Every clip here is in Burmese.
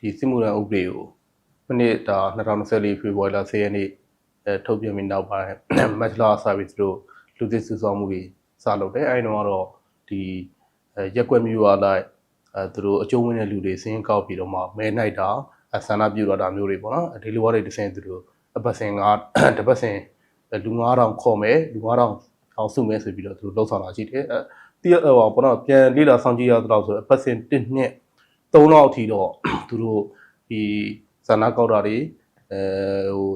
ဒီစစ်မှုထမ်းဥပဒေကိုမနေ့ဒါ2024ဖေဖော်ဝါရီလ10ရက်နေ့အဲထုတ်ပြန်ပြီးနောက်ပိုင်းမက်လဆာဗစ်တို့လူသစ်စုဆောင်းမှုတွေစလုပ်တယ်အဲဒီတော့ကတော့ဒီအဲရက်ကွက်မျိုးအားလိုက်အဲသူတို့အကျုံးဝင်တဲ့လူတွေစင်းကောက်ပြီးတော့မှမဲနိုင်တာအဆန္ဒပြုတော့တာမျိုးတွေပေါ့နော်ဒီလိုဝါတွေတစ်ဆင့်သူတို့အပတ်စဉ်9တစ်ပတ်စဉ်လူ9000ခေါ်မယ်လူ9000အောင်စုမယ်ဆိုပြီးတော့သူတို့လှုပ်ဆောင်တာရှိတယ်အဲတိဟိုပေါ့နော်ပြန်လေ့လာဆောင်ကြည့်ရတော့ဆိုအပတ်စဉ်1နှစ် 3လောက်အထိတော့သူတို့ဒီဇာနာကောက်တာတွေအဲဟို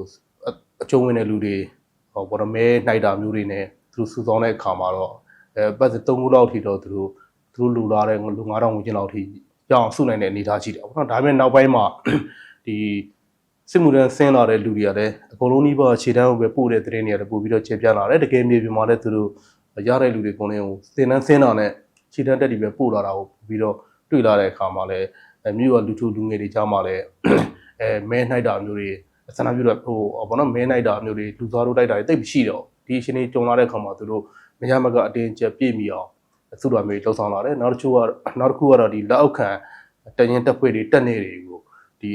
အကျုံးဝင်တဲ့လူတွေဟောဘောရမဲနှိုက်တာမျိုးတွေနဲ့သူတို့စူဆောင်းတဲ့အခါမှာတော့အဲပတ်စ3ခုလောက်အထိတော့သူတို့သူတို့လူလာတဲ့လူ9000ဝန်းကျင်လောက်အထိရအောင်စုနိုင်တဲ့အနေအထားရှိတယ်ပေါ့နော်ဒါပေမဲ့နောက်ပိုင်းမှာဒီစစ်မှုထမ်းဆင်းလာတဲ့လူတွေကလည်းအကုန်လုံးနှိပါခြေတန်းကိုပဲပို့တဲ့တဲ့နေရာတွေပို့ပြီးတော့ခြေပြလာတယ်တကယ်မြေပြင်မှာလည်းသူတို့ရတဲ့လူတွေကုန်လုံးကိုသင်တန်းဆင်းတာနဲ့ခြေတန်းတက်ပြီးပဲပို့လာတာကိုပြီးတော့ တွေ့လာတဲ့အခါမှာလည်းမြို့ကလူထုလူငယ်တွေကြားမှာလည်းအဲမဲနှိုက်တာမျိုးတွေဆန္ဒပြုတော့ဟိုဘောနော်မဲနှိုက်တာမျိုးတွေလူသားတို့တိုက်တာတွေတိတ်မရှိတော့ဒီအရှင်တွေကြုံလာတဲ့အခါမှာသူတို့မရမကအတင်းကျပ်ပြည့်မီအောင်သူတို့အမေလှုပ်ဆောင်လာတယ်နောက်တစ်ခုကနောက်တစ်ခုကတော့ဒီလက်အောက်ခံတရင်တက်ဖွဲ့တွေတက်နေတွေကိုဒီ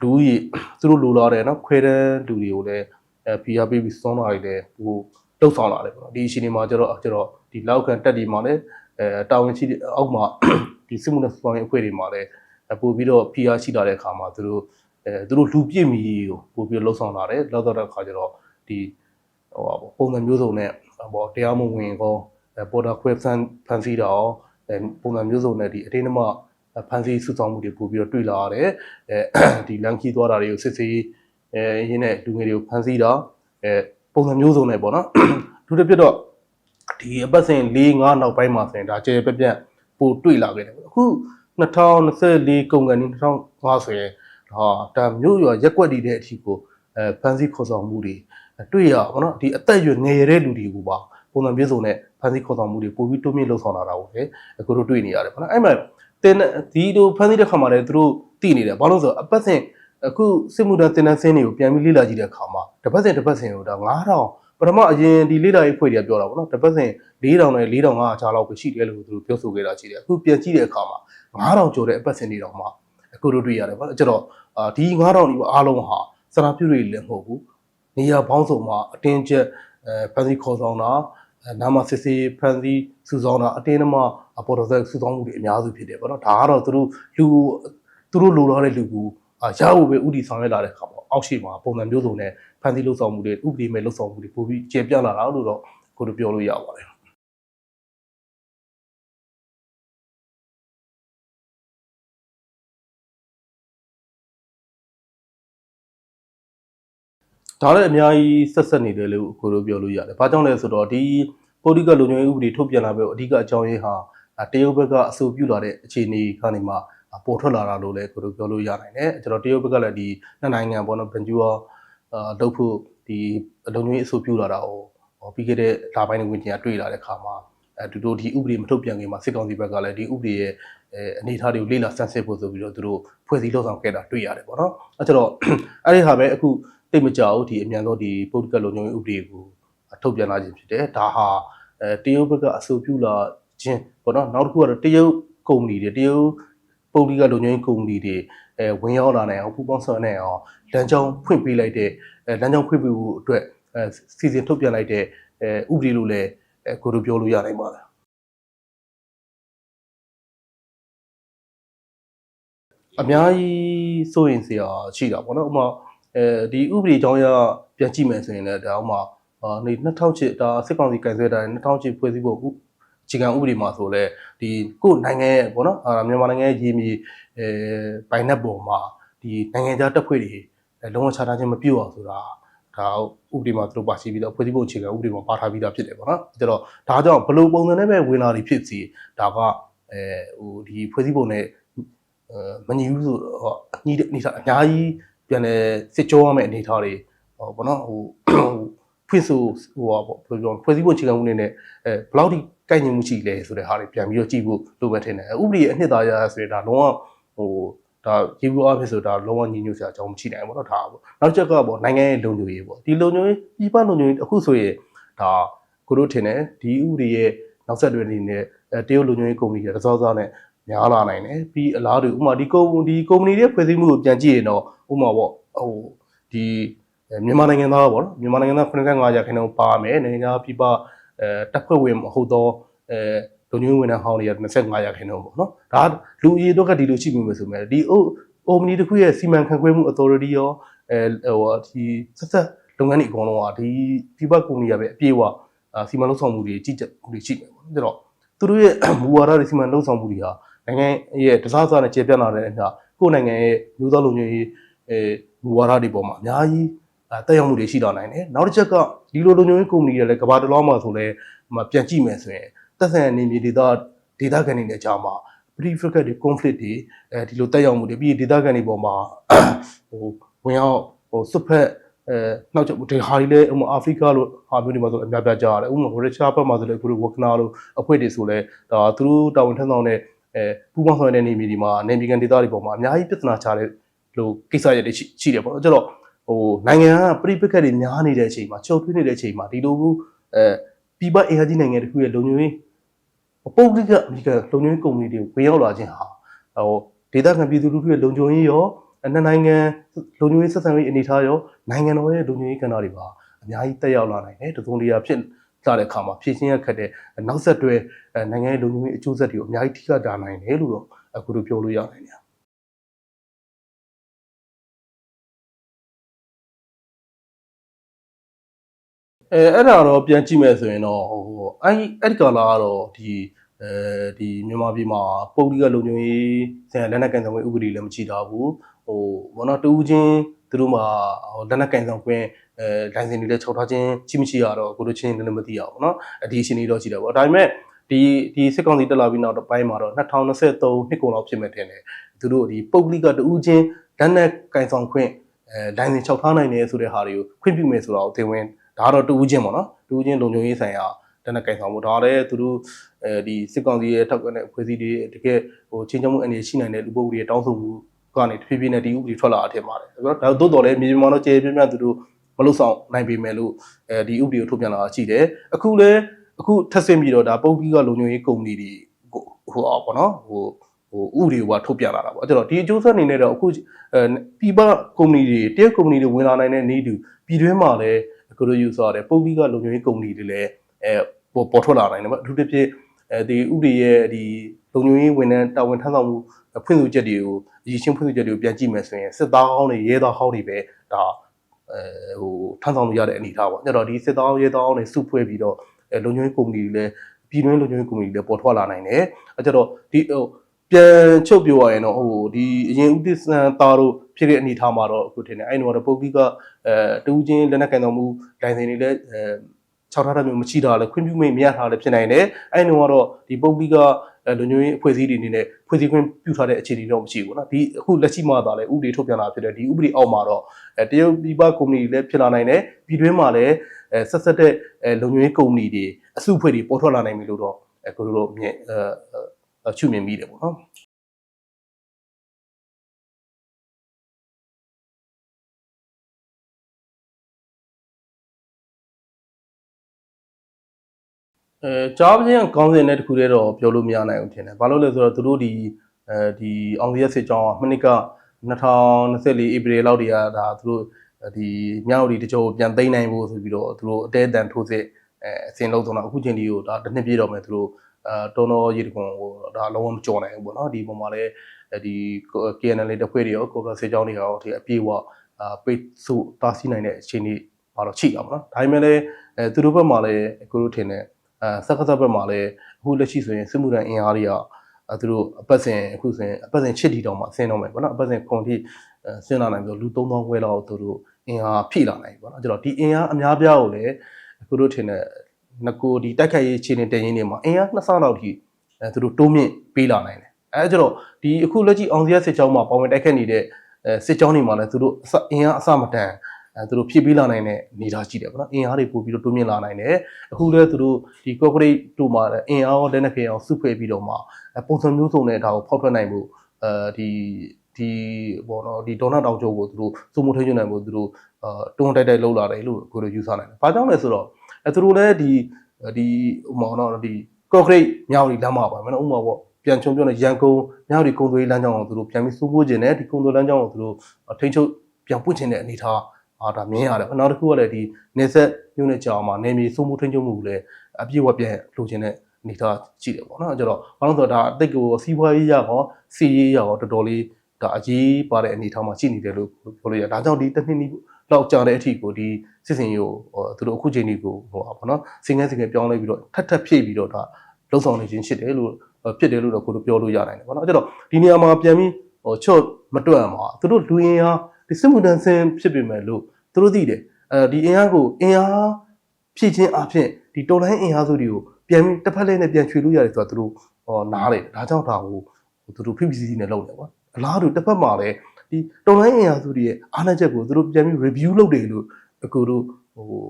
လူကြီးသူတို့လိုလာတယ်နော်ခွဲတဲ့လူတွေကိုလည်းအဲ PRP ပြီးစောင်းလာတွေလည်းဟိုလှုပ်ဆောင်လာတယ်ပေါ့နော်ဒီအရှင်တွေမှာကျတော့ကျတော့ဒီလက်အောက်ခံတက်ဒီမှာလည်းအဲတာဝန်ရှိအောက်မှာ ဒီစစ်မှုနဲ့စောင်းရေးအဖွဲ့တွေမှာလည်းပို့ပြီးတော့ PR ရှိလာတဲ့အခါမှာသူတို့အဲသူတို့လူပြည့်မီကိုပို့ပြီးလှုပ်ဆောင်လာတယ်လောက်တော့တဲ့အခါကျတော့ဒီဟိုပုံစံမျိုးစုံနဲ့ဟောတရားမဝင်ကောပေါ်တာခွဲဖန်ဖန်စီတာရောအဲပုံစံမျိုးစုံနဲ့ဒီအတင်းအမဖန်စီစုဆောင်မှုတွေပို့ပြီးတော့တွေ့လာရတယ်အဲဒီလန်ခီသွားတာတွေကိုစစ်စေးအဲရင်းနဲ့လူငယ်တွေကိုဖန်စီတာအဲပုံစံမျိုးစုံနဲ့ပေါ့နော်သူတို့ပြတော့ဒီအပတ်စဉ်၄၅နောက်ပိုင်းမှာဆိုရင်ဒါကျေပြက်ပြက် ပို့တွေ့လာခဲ့တယ်အခု2024ကုန်ကန်2005ဆိုရင်ဟာဒါမြို့ရွာရက်ွက်တည်တဲ့အထိကိုအဲဖန်စီခေါ်ဆောင်မှုတွေတွေ့ရပါတော့ဒီအသက်အရွယ်ငယ်ရတဲ့လူတွေကိုပါပုံစံမျိုးစုံနဲ့ဖန်စီခေါ်ဆောင်မှုတွေပို့ပြီးတိုးမြင့်လှုပ်ဆောင်လာတာကိုလေအခုတို့တွေ့နေရတယ်ပေါ့နော်အဲ့မှာတင်ဒီလိုဖန်စီတဲ့ခါမှာလည်းသူတို့တည်နေတယ်ဘာလို့ဆိုတော့အပတ်စဉ်အခုစစ်မှုထမ်းတင်တန်းစင်းတွေကိုပြန်ပြီးလေ့လာကြည့်တဲ့အခါမှာတစ်ပတ်စဉ်တစ်ပတ်စဉ်ကိုဒါ9000 ပထမအရင်ဒီလေ့လာရေးဖွဲ့တွေကပြောတာပေါ့နော်တစ်ပတ်စဉ်4000နဲ့4500ချာလောက်ပဲရှိတယ်လို့သူတို့ပြောဆိုခဲ့တာရှိတယ်အခုပြန်ကြည့်တဲ့အခါမှာ9000ကျော်တဲ့အပတ်စဉ်တွေတော့မှအခုတို့တွေ့ရတယ်ပေါ့နော်အဲ့တော့ဒီ9000ဒီအားလုံးဟာစရာပြုတွေလည်းမဟုတ်ဘူးနေရာပေါင်းစုံမှာအတင်းကျပ်အဲဖန်စီခေါ်ဆောင်တာနာမစစ်စစ်ဖန်စီစုဆောင်တာအတင်းအမအပေါ်တော်ဆက်စုဆောင်မှုတွေအများစုဖြစ်တယ်ပေါ့နော်ဒါကတော့သူတို့လူသူတို့လိုလားတဲ့လူကိုအာရဖို့ပဲဥတီဆောင်ရွက်လာတဲ့ခါပေါ့အောက်ရှိမှာပုံစံမျိုးစုံနဲ့ ဖန်စီလှုပ်ဆောင်မှုတွေဥပဒေမဲ့လှုပ်ဆောင်မှုတွေပိုပြီးကျေပြန့်လာတာလို့တော့ကိုတို့ပြောလို့ရပါတယ်ဒါလည်းအများကြီးဆက်ဆက်နေတယ်လို့ကိုတို့ပြောလို့ရတယ်။ဘာကြောင့်လဲဆိုတော့ဒီပိုလိကလုံခြုံရေးဥပဒေထုတ်ပြန်လာပြီးအဓိကအကြောင်းရင်းဟာတရုတ်ဘက်ကအဆိုပြုလာတဲ့အခြေအနေကနေမှပေါ်ထွက်လာတာလို့လည်းကိုတို့ပြောလို့ရနိုင်တယ်။ကျွန်တော်တရုတ်ဘက်ကလည်းဒီနှစ်နိုင်ငံပေါ့နော်ဘန်ဂျူအာအာ လုပ်ဖို့ဒီလုံခြုံရေးအဆိုပြုလာတာကိုပြီးခဲ့တဲ့လပိုင်းဝင်ကျင်ကတွေ့လာတဲ့ခါမှာအဲသူတို့ဒီဥပဒေမထုတ်ပြန်ခင်မှာစစ်ကောင်စီဘက်ကလည်းဒီဥပဒေရဲ့အနေအထားတွေကိုလေ့လာဆန်းစစ်ဖို့ဆိုပြီးတော့သူတို့ဖွဲ့စည်းလှုပ်ဆောင်ခဲ့တာတွေ့ရတယ်ပေါ့နော်။အဲကျတော့အဲ့ဒီဟာပဲအခုတိတ်မကြောက်ဒီအမြန်ဆုံးဒီပုဒ်ကလုံခြုံရေးဥပဒေကိုထုတ်ပြန်လာခြင်းဖြစ်တယ်ဒါဟာအဲတရုတ်ဘက်ကအဆိုပြုလာခြင်းပေါ့နော်နောက်တစ်ခုကတော့တရုတ်ကုမ္ပဏီတွေတရုတ်ပုဒ်ကလုံခြုံရေးကုမ္ပဏီတွေအဲဝင်ရောက်လာနိုင်အောင်ပူပေါင်းဆောင်နိုင်အောင် လမ်းကြောင်းဖွင့်ပေးလိုက်တဲ့အဲလမ်းကြောင်းဖွင့်ပေးဖို့အတွက်အဲစီစဉ်ထုတ်ပြန်လိုက်တဲ့အဲဥပဒေလို့လည်းအဲကိုတို့ပြောလို့ရနိုင်ပါလားအများကြီးစိုးရင်စရာရှိတာပေါ့နော်ဥပမာအဲဒီဥပဒေကြောင်းရပြန်ကြည့်မယ်ဆိုရင်လည်းဒါအောင်မှာအာနေ2008ဒါစစ်ကောင်စီကန်ဆယ်တာ2008ဖွဲ့စည်းဖို့အခြေခံဥပဒေမှာဆိုလဲဒီကိုယ်နိုင်ငံရဲ့ပေါ့နော်အာမြန်မာနိုင်ငံရဲ့ရည်မြေအဲပိုင်နက်ပေါ်မှာဒီနိုင်ငံခြားတပ်ဖွဲ့တွေ လုံးဝခြားထားခြင်းမပြုတ်အောင်ဆိုတာဒါဥပဒေမှာသူတို့ပါရှိပြီးတော့ဖွဲ့စည်းဖို့အခြေခံဥပဒေမှာပါထားပြီးသားဖြစ်တယ်ပေါ့နော်ဒါတော့ဒါကြောင့်ဘလို့ပုံစံနဲ့ပဲဝင်လာပြီးဖြစ်စီဒါကအဲဟိုဒီဖွဲ့စည်းပုံနဲ့အဲမညီဘူးဆိုတော့အညီအများကြီးပြန်လဲစစ်ကြောရမယ့်အနေအထားတွေဟောဗောနော်ဟိုဖွင့်ဆိုဟိုပါဘယ်လိုပြောဖွဲ့စည်းပုံအခြေခံမှုနဲ့အဲဘယ်လောက်ထိကိုက်ညီမှုရှိလဲဆိုတဲ့ဟာတွေပြန်ပြီးတော့ကြည့်ဖို့လိုပဲထင်တယ်ဥပဒေအနှစ်သာရဆိုရင်ဒါလုံးဝဟို ဒါရေဘူးအဖြစ်ဆိုဒါလုံးဝညီညွတ်စရာအကြောင်းမရှိနိုင်ဘူးပေါ့နော်ဒါပေါ့နောက်ချက်ကပေါ့နိုင်ငံရဲ့လုံခြုံရေးပေါ့ဒီလုံခြုံရေးပြည်ပလုံခြုံရေးအခုဆိုရင်ဒါကိုတို့ထင်တယ်ဒီဥပဒေရဲ့နောက်ဆက်တွဲအနေနဲ့တရုတ်လုံခြုံရေးကုမ္ပဏီတွေတစောစောနဲ့များလာနိုင်တယ်ပြီးအလားတူဥမာဒီကုမ္ပဏီဒီကုမ္ပဏီရဲ့ဖွဲ့စည်းမှုကိုပြန်ကြည့်ရင်တော့ဥမာပေါ့ဟိုဒီမြန်မာနိုင်ငံသားပေါ့နော်မြန်မာနိုင်ငံသား95ရာခိုင်နှုန်းပါမယ်နိုင်ငံသားပြည်ပအဲတပ်ဖွဲ့ဝင်မဟုတ်တော့အဲ လူမျိုးဝင်တဲ့ဟောင်းတွေက25ရာခိုင်နှုန်းပေါ့နော်ဒါလူအရေးတော့ကဒီလိုရှိပြီမယ်ဆိုမယ်ဒီအိုအိုမနီတစ်ခုရဲ့စီမံခန့်ခွဲမှု authority ရောအဲဟိုဒီဆက်ဆက်လုပ်ငန်းတွေအကုန်လုံးကဒီပြပကုမ္ပဏီကပဲအပြည့်အဝစီမံလုပ်ဆောင်မှုတွေကြီးကြပ်မှုတွေရှိနေပေါ့နော်ဒါတော့သူတို့ရဲ့မူဝါဒတွေစီမံလုပ်ဆောင်မှုတွေဟာနိုင်ငံရဲ့တစားစားနဲ့ကျေပြန့်လာတဲ့အခါကိုယ်နိုင်ငံရဲ့မျိုးသားလူမျိုးရေးအဲမူဝါဒတွေပေါ်မှာအများကြီးအဲတက်ရောက်မှုတွေရှိလာနိုင်တယ်နောက်တစ်ချက်ကဒီလိုလူမျိုးရေးကုမ္ပဏီတွေလည်းကဘာတလောမှာဆိုလဲဟိုပြန်ကြည့်မယ်ဆိုရင် သက်ဆိုင်ရာနေမြေဒေသဒေသခံတွေနဲ့ကြာမှာ prefect တွေ conflict တွေအဲဒီလိုတက်ရောက်မှုတွေပြီးဒေသခံတွေပေါ်မှာဟိုဝင်ရောက်ဟိုစွတ်ဖက်အဲနောက်ကျဒီဟာတွေလည်းဥပမာအာဖရိကလို့ဟာမျိုးတွေမှာဆိုအများပြကြားရတယ်ဥပမာရချာဘက်မှာဆိုလည်းအခုဝကနာလို့အဖွဲ့တွေဆိုလဲဒါသူတို့တာဝန်ထမ်းဆောင်တဲ့အဲပူးပေါင်းဆောင်တဲ့နေမြေဒီမှာနေမြေကန်ဒေသတွေပေါ်မှာအများကြီးပြဿနာချတဲ့လို့ကိစ္စရပ်တွေရှိရှိတယ်ပေါ့နော်ကျတော့ဟိုနိုင်ငံကပြိပက္ခတွေများနေတဲ့အချိန်မှာချုပ်ထွေးနေတဲ့အချိန်မှာဒီလိုအဲပြည်ပအင်အားကြီးနိုင်ငံတစ်ခုရဲ့လုံခြုံရေး ပုဂ္ဂလိကအမေရိကန်လုံခြုံရေးကုမ္ပဏီတွေဝင်ရောက်လာခြင်းဟာဟိုဒေသခံပြည်သူလူထုရဲ့လုံခြုံရေးရောနှစ်နိုင်ငံလုံခြုံရေးဆက်ဆံရေးအနေအထားရောနိုင်ငံတော်ရဲ့လုံခြုံရေးကဏ္ဍတွေပါအများကြီးတက်ရောက်လာနိုင်တယ်တစုံတရာဖြစ်လာတဲ့အခါမှာဖြည့်ရှင်းရခက်တဲ့နောက်ဆက်တွဲနိုင်ငံရဲ့လုံခြုံရေးအကျိုးဆက်တွေကိုအများကြီးထိခိုက်တာနိုင်တယ်လို့တော့အခုလိုပြောလို့ရနိုင်တယ်အဲအဲ့ဒါတော့ပြန်ကြည့်မယ်ဆိုရင်တော့ဟိုအဲ့အဲ့ဒီကာလာကတော့ဒီ အဲဒီမြန်မာပြည်မှာပုဂ္ဂလိကလုံခြုံရေးဆန်လက်နက်ကန်ဆောင်ခွင့်ဥပဒေလည်းမရှိတော့ဘူးဟိုဘောနော်တူးချင်းသူတို့မှာဟိုလက်နက်ကန်ဆောင်ခွင့်အဲလိုင်စင်တွေလည်းချုပ်ထားခြင်းရှိမရှိရတော့ကိုတို့ချင်းလည်းမသိရဘူးเนาะအဒီရှင်တွေတော့ရှိတယ်ပေါ့ဒါပေမဲ့ဒီဒီစစ်ကောင်စီတက်လာပြီးနောက်တော့ပိုင်းမှာတော့2023နှစ်ကုန်လောက်ဖြစ်မဲ့တင်တယ်သူတို့ဒီပုဂ္ဂလိကတူးချင်းလက်နက်ကန်ဆောင်ခွင့်အဲလိုင်စင်ချုပ်ထားနိုင်တယ်ဆိုတဲ့ဟာတွေကိုခွင့်ပြုမယ်ဆိုတော့အသေးဝင်ဒါကတော့တူးချင်းပေါ့နော်တူးချင်းလုံခြုံရေးဆိုင်ရာတနက်ကင်ဆောင်မှုဒါလည်းသူတို့ အဲဒီစစ်ကောင်စီရဲ့ထောက်ကနေဖွဲ့စည်းတွေတကယ်ဟိုချင်းချောမှုအနေရှိနိုင်တဲ့လူပုဂ္ဂိုလ်တွေတောင်းဆိုမှုကနေတဖြည်းဖြည်းနဲ့ဒီဥပဒေထွက်လာအထင်ပါတယ်ဆိုတော့ဒါသို့တော်လည်းမြေပြင်မှာတော့ကျေပြင်းပြသူတို့မလို့ဆောင်နိုင်ပေမဲ့လို့အဲဒီဥပဒေကိုထုတ်ပြန်လာတာရှိတယ်အခုလည်းအခုထပ်ဆင့်ပြီးတော့ဒါပုဂ္ဂိကလုံခြုံရေးကုမ္ပဏီတွေဟိုအော်ပေါ့နော်ဟိုဟိုဥပဒေကထုတ်ပြန်လာတာပေါ့အဲ့တော့ဒီအကျိုးဆက်အနေနဲ့တော့အခုအဲပြည်ပကုမ္ပဏီတွေတရက်ကုမ္ပဏီတွေဝင်လာနိုင်တဲ့နေတူပြည်တွင်းမှာလည်းအခုလိုယူဆရတယ်ပုဂ္ဂိကလုံခြုံရေးကုမ္ပဏီတွေလည်းအဲပေါ်ပေါ်ထွက်လာနိုင်တယ်ပေါ့အထူးသဖြင့် အဲဒီဥပဒေရဲ့ဒီလုံခြုံရေးဝန်ထမ်းတာဝန်ထမ်းဆောင်မှုဖွင့်ဆိုချက်တွေကိုအရေးချင်းဖွင့်ဆိုချက်တွေကိုပြန်ကြည့်မယ်ဆိုရင်စစ်သားဟောင်းတွေရဲသားဟောင်းတွေပဲဒါအဲဟိုထမ်းဆောင်လို့ရတဲ့အနေအထားပေါ့အဲ့တော့ဒီစစ်သားရဲသားဟောင်းတွေစုဖွဲ့ပြီးတော့အဲလုံခြုံရေးကုမ္ပဏီတွေလည်းပြည်တွင်းလုံခြုံရေးကုမ္ပဏီတွေလည်းပေါ်ထွက်လာနိုင်တယ်အဲ့ကျတော့ဒီဟိုပြန်ချုပ်ပြောရရင်တော့ဟိုဒီအရင်ဥပဒေစံသားတို့ဖြစ်တဲ့အနေအထားမှာတော့အခုထင်တယ်အဲ့ဒီတော့ပုဂ္ဂိကအဲတူးချင်းလက်နက်ကန်တော်မူလိုင်စင်တွေလည်းအဲ ခြောက်ထားတာမျိုးမရှိတာလည်းခွင့်ပြုမိတ်မရတာလည်းဖြစ်နိုင်တယ်အဲ့ဒီတော့ဒီပုတ်ပြီးကလူမျိုးရေးအဖွဲ့အစည်းတွေအနေနဲ့ဖွဲ့စည်းခွင့်ပြုထားတဲ့အခြေအနေတော့မရှိဘူးနော်ဒီအခုလက်ရှိမှာသာလဲဥပဒေထုတ်ပြန်လာဖြစ်တဲ့ဒီဥပဒေအောက်မှာတော့အဲတရုတ်ပြည်ပကုမ္ပဏီတွေလည်းဖြစ်လာနိုင်တယ်ပြည်တွင်းမှာလည်းအဲဆက်ဆက်တဲ့လူမျိုးရေးကုမ္ပဏီတွေအစုအဖွဲ့တွေပေါ်ထွက်လာနိုင်ပြီလို့တော့အဲကိုလိုလိုမြင်အဲချွမြင်မိတယ်ပေါ့နော် အဲကြားပချင်းကောင်းစင်တဲ့တခုတည်းတော့ပြောလို့မရနိုင်ဘူးထင်တယ်။ဘာလို့လဲဆိုတော့သူတို့ဒီအဲဒီအောင်ရစစ်ကြောင်းမနစ်က2024ဧပြီလောက်တည်းကဒါသူတို့ဒီမြောက်ဒီတချို့ပြန်သိမ်းနိုင်ဖို့ဆိုပြီးတော့သူတို့အတဲအတန်ထိုးစစ်အဲအစင်လုံးဆုံးတော့အခုချိန်ဒီကိုဒါတစ်နှစ်ပြည့်တော့မယ်သူတို့အဲတော်တော်ရေတကွန်ဟိုဒါလုံးဝမကြော်နိုင်ဘူးပေါ့နော်ဒီပုံမှာလည်းဒီ KNL တဖွဲ့တွေရောကိုကစစ်ကြောင်းတွေရောဒီအပြေးဝအာပိတ်စုတားဆီးနိုင်တဲ့အခြေအနေပါတော့ရှိအောင်ပေါ့နော်ဒါပေမဲ့လည်းအဲသူတို့ဘက်မှာလည်းအခုတို့ထင်တယ် အဲစက္ကစဘက်မှာလည်းအခုလက်ရှိဆိုရင်စစ်မှုထမ်းအင်အားတွေကအဲသူတို့အပတ်စဉ်အခုဆိုရင်အပတ်စဉ်ချစ်တီတောင်မှဆင်းတော့မယ်ပေါ့နော်အပတ်စဉ်ခွန်ထိဆင်းလာနိုင်ပြီးလူ3000ခွဲလောက်သူတို့အင်အားဖြည့်လာနိုင်ပြီပေါ့နော်ကျတော့ဒီအင်အားအများပြားကိုလည်းအခုတို့ထင်တဲ့ငကိုဒီတိုက်ခိုက်ရေးခြေနေတင်ရင်းတွေမှာအင်အားနှစ်ဆလောက်ထိအဲသူတို့တိုးမြင့်ပေးလာနိုင်တယ်အဲကျတော့ဒီအခုလက်ရှိအောင်စရစစ်ကြောင်းမှာပေါ်ဝင်တိုက်ခတ်နေတဲ့အဲစစ်ကြောင်းတွေမှာလည်းသူတို့အင်အားအစမတန် အဲသူတို့ဖြည့်ပေးလာနိုင်တဲ့နေသားရှိတယ်ပေါ့နော်အင်အားတွေပို့ပြီးတော့တိုးမြင့်လာနိုင်တယ်အခုလည်းသူတို့ဒီ corporate တို့မှာအင်အားရောလက်နက်ခဲအောင်စုဖွဲ့ပြီးတော့မှပုံစံမျိုးစုံနဲ့ဒါကိုဖောက်ထွက်နိုင်မှုအဲဒီဒီဘောနော်ဒီဒေါ်နာတောင်ကျိုးကိုသူတို့စုမှုထိန်းချုပ်နိုင်မှုသူတို့အာတွန်းတိုက်တိုက်လှုပ်လာတယ်လို့ကိုလိုယူဆနိုင်တယ်။ဘာကြောင့်လဲဆိုတော့အဲသူတို့လည်းဒီဒီဥမာတော့ဒီ concrete မြောက်ဒီလမ်းမှာပါမနော်ဥမာပေါ့ပြန်ချုံပြောနေရန်ကုန်မြောက်ဒီကုံသွေးလမ်းကြောင်းကိုသူတို့ပြန်ပြီးစိုးမိုးခြင်းနဲ့ဒီကုံသွေးလမ်းကြောင်းကိုသူတို့ထိန်းချုပ်ပြန်ပွင့်ခြင်းတဲ့အနေထား အာဒါမြင်ရတယ်နောက်တစ်ခုကလည်းဒီနေဆက်မြို့နယ်ကြောင်မှာနေမြေစိုးမိုးထိန်းချုပ်မှုကိုလည်းအပြည့်အဝပြန်လိုချင်တဲ့အနေထားရှိတယ်ပေါ့နော်အဲ့တော့ဘာလို့ဆိုတော့ဒါအတိတ်ကိုစီးပွားရေးရရောစီးရေးရရောတော်တော်လေးဒါအရေးပါတဲ့အနေထားမှာရှိနေတယ်လို့ပြောလို့ရဒါကြောင့်ဒီတစ်နှစ်နီးလောက်ကြာတဲ့အထိကိုဒီစစ်စင်ရေးကိုသူတို့အခုချိန်ဒီကိုဟိုပါပေါ့နော်စင်ငယ်စင်ငယ်ပြောင်းလဲပြီးတော့ထပ်ထပ်ဖြည့်ပြီးတော့ဒါလှုပ်ဆောင်နေခြင်းရှိတယ်လို့ဖြစ်တယ်လို့တော့ကိုတို့ပြောလို့ရနိုင်တယ်ပေါ့နော်အဲ့တော့ဒီနေရာမှာပြန်ပြီးဟိုချော့မတွန့်မှာသူတို့လူရင်းအား ဒီစစ်မှုတန်းစင်ဖြစ်ပေမဲ့လို့သူတို့သိတယ်အဲဒီအင်အားကိုအင်အားဖြည့်ခြင်းအဖြစ်ဒီတော်လိုင်းအင်အားစုတွေကိုပြန်ပြီးတစ်ဖက်လဲနဲ့ပြန်ချွေလို့ရတယ်ဆိုတော့သူတို့ဟောနားတယ်ဒါကြောင့်ဒါကိုသူတို့ PPCC နဲ့လုပ်တယ်ပေါ့အလားတူတစ်ဖက်မှာလည်းဒီတော်လိုင်းအင်အားစုတွေရဲ့အားနည်းချက်ကိုသူတို့ပြန်ပြီး review လုပ်တယ်လို့အကူတို့ဟို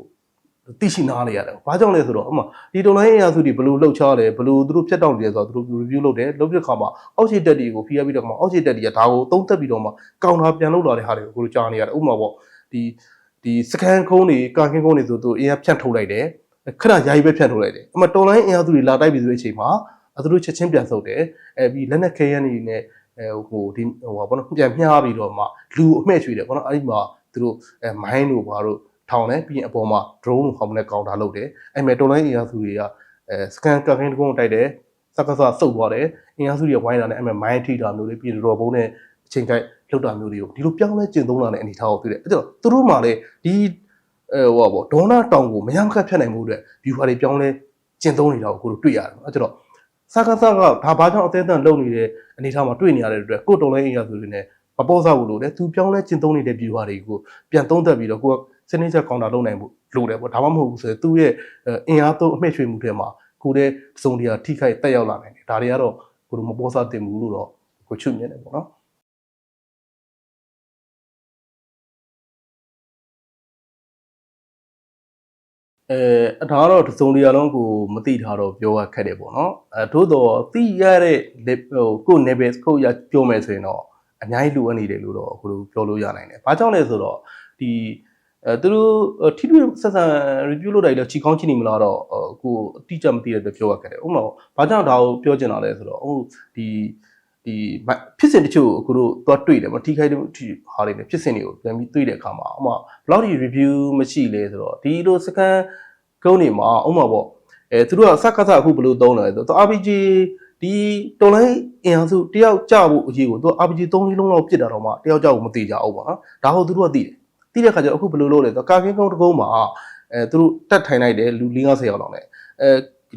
သိရှိနားလေရတယ်။ဘာကြောင့်လဲဆိုတော့အမှဒီတော်လိုင်းအင်အားစုတွေဘယ်လိုလှုပ်ရှားလဲဘယ်လိုသူတို့ဖြတ်တောက်နေလဲဆိုတော့သူတို့ review လုပ်တယ်လုပ်တဲ့အခါမှာအောက်ခြေတက်တွေကိုဖိအားပြီးတော့မှအောက်ခြေတက်တွေကဒါကိုသုံးသက်ပြီးတော့မှကောင်တာပြန်လုပ်လာတဲ့ဟာတွေကိုကိုတို့ကြားနေရတယ်။ဥပမာပေါ့ဒီဒီစကန်ခုံးတွေကာကင်းခုံးတွေဆိုသူအင်အားဖြန့်ထုတ်လိုက်တယ်ခဏယာယီပဲဖြန့်ထုတ်လိုက်တယ်။အမှတော်လိုင်းအင်အားစုတွေလာတိုက်ပြီးဆိုတဲ့အချိန်မှာသူတို့ချက်ချင်းပြန်ဆုပ်တယ်။အဲပြီးလက်နက်ခဲယမ်းတွေနဲ့အဲဟိုဒီဟိုပါဘောနော်ပြန်မျှပြီးတော့မှလူအမှဲ့ချွေတယ်ဘောနော်အဲ့ဒီမှာသူတို့အဲမိုင်းတို့ဘာတို့ ထောင်တယ်ပြီးရင်အပေါ်မှာ drone ကိုခေါင်းနဲ့ကောင်တာလုပ်တယ်အဲ့မဲ့တော်လိုင်းအင်အားစုတွေကအဲစကန်ကကင်းတကုန်းတိုက်တယ်စကစဆုပ်သွားတယ်အင်အားစုတွေဝိုင်းလာတယ်အဲ့မဲ့မိုင်းထိတာမျိုးတွေပြီးတော့ဘုံနဲ့အချိန်ကြိုက်လောက်တာမျိုးတွေကိုဒီလိုပြောင်းလဲကျင့်သုံးလာတဲ့အနေထားကိုတွေ့တယ်အဲ့တော့သူတို့မှလည်းဒီအဲဟိုပါဘောဒေါနာတောင်ကိုမရမခတ်ဖြတ်နိုင်မှုအတွက် viewer တွေပြောင်းလဲကျင့်သုံးနေတာကိုကိုတို့တွေ့ရတယ်အဲ့တော့စကားစကားဒါဘာကြောင့်အသေးအံလုံနေတဲ့အနေထားမှာတွေ့နေရတဲ့အတွက်ကိုတော်လိုင်းအင်အားစုတွေနဲ့မပေါ်စားဘူးလို့လေသူပြောင်းလဲကျင့်သုံးနေတဲ့ viewer တွေကိုပြန်သုံးသပ်ပြီးတော့ကိုက စနစ်ချက်ကောင်တာလုပ်နိုင်ဖို့လိုတယ်ပေါ့ဒါမှမဟုတ်ဘူးဆိုရင်သူ့ရဲ့အင်အားသုံးအမှတ်ရွှေမှုတွေမှာကိုတဲ့စုံတရားထိခိုက်တက်ရောက်လာနိုင်တယ်ဒါတွေကတော့ကိုတို့မပေါ်စားတင်ဘူးလို့တော့ကိုချွတ်မြင်တယ်ပေါ့နော်အဲဒါကတော့တစုံတရာလုံးကိုမသိထားတော့ပြောရခက်တယ်ပေါ့နော်အဲသို့တော့သိရတဲ့ဟိုကို level ကိုရပြောမယ်ဆိုရင်တော့အများကြီးလိုအပ်နေတယ်လို့တော့အခုလိုပြောလို့ရနိုင်တယ်။ဘာကြောင့်လဲဆိုတော့ဒီ အဲသူတို့ထိတွေ့ဆက်ဆံ review လုပ်တိုင်းလည်းချီကောင်းချီနေမလားတော့ကိုအတိအကျမသိတဲ့အတွက်ပြောရခဲ့တယ်။ဥပမာဘာကြောင့်ဒါကိုပြောချင်တာလဲဆိုတော့ဟိုဒီဒီဖြစ်စဉ်တချို့အခုတို့သွားတွေ့တယ်မထိခိုက်တဲ့ဟာတွေနဲ့ဖြစ်စဉ်တွေကိုပြန်ပြီးတွေ့တဲ့အခါမှာဥပမာဘလောက်ဒီ review မရှိလဲဆိုတော့ဒီလိုစကန်ကုန်းနေမှာဥပမာပေါ့အဲသူတို့ကစကားစအခုဘယ်လိုသုံးလဲဆိုတော့ RPG ဒီတော်လိုင်းအင်အားစုတယောက်ကြဖို့အရေးကိုသူ RPG 3လေးလုံးလောက်ပြစ်တာတော့မှတယောက်ကြဖို့မသေးကြဘူးပေါ့နော်ဒါဟုတ်သူတို့ကသိတယ် သိတဲ့ခါကျတော့အခုဘယ်လိုလုပ်လဲဆိုတော့ကာကင်းကုန်းတကုန်းမှာအဲသူတို့တက်ထိုင်လိုက်တယ်လူ50ယောက်လောက်နဲ့အဲ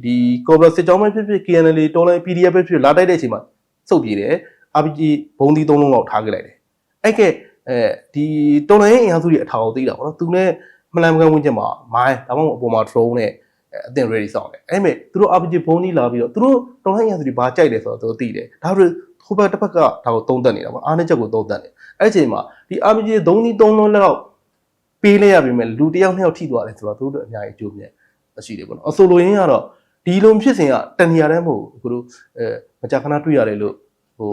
ဒီကော်ဘရစစ်ကြောင်းပဲဖြစ်ဖြစ် KNL တော်လိုင်း PDF ပဲဖြစ်လာတိုက်တဲ့အချိန်မှာစုပ်ပြေတယ် RPG ဘုံသီး3လုံးလောက်ထားခဲ့လိုက်တယ်အဲ့ကဲအဲဒီတော်လိုင်းအင်အားစုတွေအထောက်အသိတာပေါ့နော်သူနဲ့မလန်မကန်ဝင်ချက်မှာမိုင်းဒါမှမဟုတ်အပေါ်မှာ drone နဲ့အသင် ready ဆောင်တယ်အဲ့မဲ့သူတို့ RPG ဘုံကြီးလာပြီးတော့သူတို့တော်လိုင်းရန်စီဘာကြိုက်တယ်ဆိုတော့သူတို့သိတယ်ဒါပေမဲ့ ဟိုဘက်တစ်ဖက်ကဒါကိုသုံးသက်နေတာပေါ့အားနဲ့ချက်ကိုသုံးသက်နေအဲ့အချိန်မှာဒီ RPG သုံးကြီးသုံးလုံးလောက်ပေးလိုက်ရပြီမဲ့လူတစ်ယောက်နှစ်ယောက်ထိသွားတယ်ဆိုတော့သူတို့အများကြီးအကျိုးမြတ်ရှိတယ်ပေါ့နော်အဆိုလိုရင်းကတော့ဒီလိုဖြစ်စဉ်ကတဏှာတန်းမဟုတ်ဘူးတို့အဲမကြာခဏတွေ့ရတယ်လို့ဟို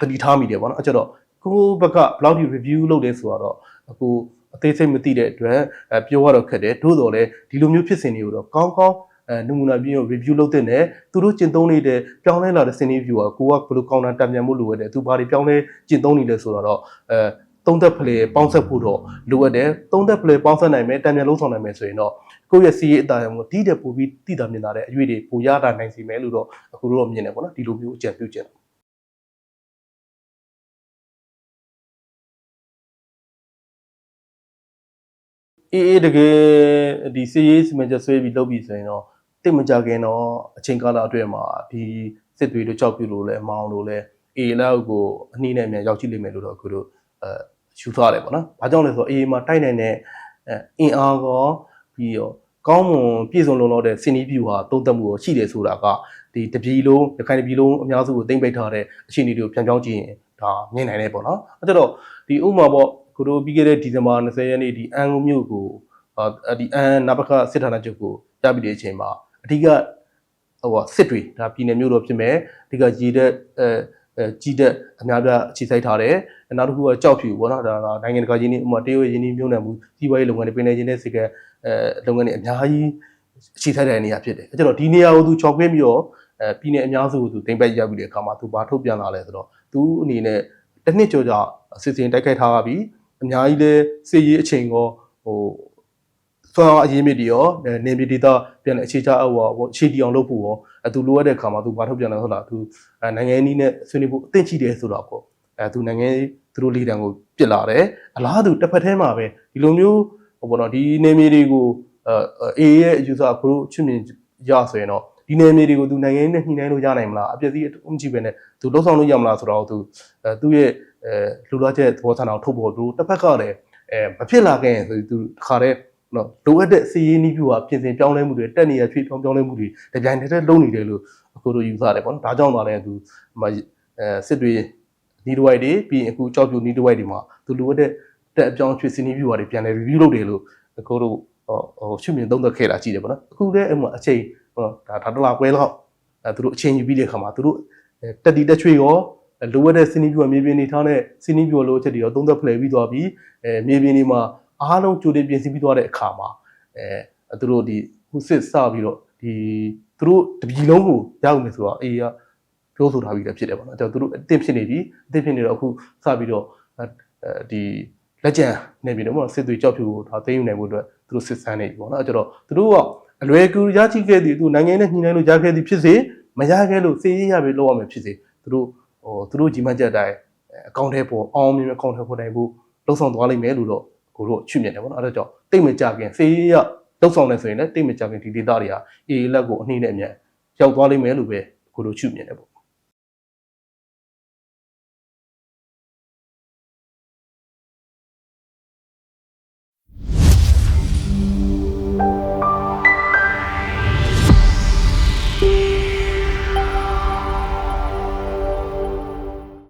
တတိထားမိတယ်ပေါ့နော်အဲ့ကျတော့ကိုဘက်ကဘယ်လောက်ဒီ review လုပ်လဲဆိုတော့အခုအသေးစိတ်မသိတဲ့အတွက်အဲပြောရတော့ခက်တယ်သို့တော်လည်းဒီလိုမျိုးဖြစ်စဉ်တွေကိုတော့ကောင်းကောင်းအဲ နမူနာပြည့်ကို review လုပ်တဲ့နဲ့သူတို့ကျင့်သုံးနေတဲ့ပြောင်းလဲလာတဲ့စင်နေ view ကကိုကဘယ်လိုကောင်းတာတံပြန်မှုလိုရတယ်သူဘာတွေပြောင်းလဲကျင့်သုံးနေလဲဆိုတော့အဲသုံးသက်ဖလေပေါင်းဆက်ဖို့တော့လိုအပ်တယ်သုံးသက်ဖလေပေါင်းဆက်နိုင်မယ်တံပြန်လုံးဆောင်နိုင်မယ်ဆိုရင်တော့ကိုယ့်ရဲ့စီးရေးအတိုင်းကိုဒီတဲ့ပို့ပြီးတည်တာမြင်တာတဲ့အရွေတွေပိုရတာနိုင်စီမယ်လို့တော့အခုတော့မြင်တယ်ပေါ့နော်ဒီလိုမျိုးအကြံပြုချင်တယ်အေးအေးတကယ်ဒီစီရေးစီမံချက်ဆွဲပြီးလုပ်ပြီးဆိုရင်တော့ တိတ်မကြခင်တော့အချိန်ကာလအတွင်းမှာဒီစစ်တွေတို့ကြောက်ပြလို့လဲအမောင်းလို့လဲအေးလောက်ကိုအနည်းနဲ့မြန်ရောက်ကြည့်လိမ့်မယ်လို့တော့အခုတို့အဲယူထားတယ်ပေါ့နော်။ဘာကြောင့်လဲဆိုတော့အေးမှာတိုက်နိုင်တဲ့အင်အားကောပြီးတော့ကောင်းမွန်ပြည့်စုံလုံလောက်တဲ့စင်နီးပြူဟာတုံးသက်မှုကိုရှိတယ်ဆိုတာကဒီတပြည်လုံးရခိုင်တပြည်လုံးအများစုကိုတင်ပိတ်ထားတဲ့အခြေအနေတွေကိုပြန်ပြောင်းကြည့်ရင်ဒါမြင်နိုင်တယ်ပေါ့နော်။အဲတော့ဒီဥမာပေါ့ကိုတို့ပြီးခဲ့တဲ့ဒီဇင်ဘာ20ရက်နေ့ဒီအန်ကိုမြို့ကိုဒီအန်နဘခစစ်ဌာနချုပ်ကိုရပြီးတဲ့အချိန်မှာ အဓိကဟိုစစ်တွေဒါပြည်နယ်မြို့တော်ဖြစ်မယ်အဓိကရည်တဲ့အဲကြီးတဲ့အများပြအခြေစိုက်ထားတယ်နောက်တစ်ခုကကြောက်ဖြူပေါ့နော်ဒါကနိုင်ငံတကာရင်းနှီးဥမာတရုတ်ရင်းနှီးမြို့နယ်မှုစီးပွားရေးလုပ်ငန်းတွေပင်လယ်ရင်းနဲ့စီကအဲလုပ်ငန်းတွေအများကြီးအခြေစိုက်တဲ့နေရာဖြစ်တယ်အဲကျတော့ဒီနေရာကိုသူချော်ခွင်းပြီးတော့အဲပြည်နယ်အများစုကိုသူတင်ပတ်ရပြီးတဲ့အခါမှာသူဘာထုတ်ပြန်လာလဲဆိုတော့သူအနေနဲ့တစ်နှစ်ကျော်ကြာစစ်စင်တိုက်ခိုက်ထားပြီးအများကြီးလဲစစ်ရေးအချိန်ကောဟို စွမ်းအားအရေးမြစ်တွေရောအဲနေပြည်ဒေသပြန်လဲအခြေချအောက်ရောဟိုအခြေတီအောင်လုပ်ဖို့ရောအဲသူလိုအပ်တဲ့အခါမှာသူဘာထုတ်ပြန်လဲဟုတ်လားသူအဲနိုင်ငံရေးနည်းနဲ့ဆွေးနွေးဖို့အသင့်ရှိတယ်ဆိုတော့ပေါ့အဲသူနိုင်ငံရေးသူတို့လီဒန်ကိုပြစ်လာတယ်အလားတူတစ်ဖက်ထဲမှာပဲဒီလိုမျိုးဟိုပေါ့နော်ဒီနေမြေတွေကိုအဲအေးရဲ့ user ကတို့ချွတ်မြင်ရဆိုရင်တော့ဒီနေမြေတွေကိုသူနိုင်ငံရေးနဲ့ညှိနှိုင်းလို့ရနိုင်မလားအပြည့်စည်အမရှိပဲနဲ့သူလှုပ်ဆောင်လို့ရမလားဆိုတော့သူအဲသူ့ရဲ့အဲလူလာချက်သဘောဆန္ဒကိုထုတ်ဖို့သူတစ်ဖက်ကလည်းအဲမဖြစ်လာခဲ့ရင်ဆိုသူတစ်ခါတည်း နော်လိုအပ်တဲ့စီရေးနည်းပြူကပြင်ဆင်ပြောင်းလဲမှုတွေတက်နေရချွေပြောင်းပြောင်းလဲမှုတွေတပြိုင်တည်းလုံးနေတယ်လို့အခုတို့ယူဆတယ်ပေါ့နော်ဒါကြောင့်သာလည်းသူဟိုအဲစစ်တွေနီးတဝိုက်တွေပြီးရင်အခုကြောက်ပြူနီးတဝိုက်တွေမှာသူလိုအပ်တဲ့တက်အပြောင်းချွေစီနီးပြူတွေပြန်လဲ review လုပ်တယ်လို့အခုတို့ဟိုဟိုရှုမြင်သုံးသက်ခဲ့တာကြည့်တယ်ပေါ့နော်အခုလည်းအမှအချိန်ဟောဒါဒါတလားကွဲလောက်အဲသူတို့အချိန်ယူပြီးတဲ့အခါမှာသူတို့တက်တီတက်ချွေရောလိုအပ်တဲ့စီနီးပြူမြေပြင်နေထားတဲ့စီနီးပြူလိုအပ်ချက်တွေရောသုံးသက်ဖလှယ်ပြီးသွားပြီးအဲမြေပြင်တွေမှာ အားလုံးကြိုတင်ပြင်ဆင်ပြီးသွားတဲ့အခါမှာအဲသူတို့ဒီခုစစ်စပြီးတော့ဒီသူတို့တပြည်လုံးကိုရောက်မယ်ဆိုတော့အေးကပြောဆိုထားပြီးလည်းဖြစ်တယ်ပေါ့နော်အဲတော့သူတို့အသင့်ဖြစ်နေပြီအသင့်ဖြစ်နေတော့အခုစပြီးတော့အဲဒီလက်ကျန်နေပြီတော့ပေါ့စစ်သွေးကြောက်ဖြူကိုဒါသိမ်းယူနိုင်ဖို့အတွက်သူတို့စစ်ဆန်းနေပြီပေါ့နော်အဲတော့သူတို့ကအလွယ်ကူရရှိခဲ့သည်သူနိုင်ငံနဲ့ညှိနှိုင်းလို့ရခဲ့သည်ဖြစ်စေမရခဲ့လို့စေးရရပဲလောက်ရမယ်ဖြစ်စေသူတို့ဟိုသူတို့ကြီးမှတ်ချက်အတိုင်းအကောင့်ထဲပေါ်အောင်မြင်အကောင့်ထဲပေါ်နိုင်ဖို့လှုပ်ဆောင်သွားလိမ့်မယ်လို့တော့ ကိုတို့ချွမြင်တယ်ပေါ့နော်အဲဒါကြောင့်တိတ်မကြခင်စေးရလှုပ်ဆောင်နေဆိုရင်လည်းတိတ်မကြခင်ဒီဒေတာတွေကအေးလက်ကိုအနှိမ့်နဲ့အမြန်ရောက်သွားလိမ့်မယ်လို့ပဲကိုတို့ချွမြင်တယ်ပေါ့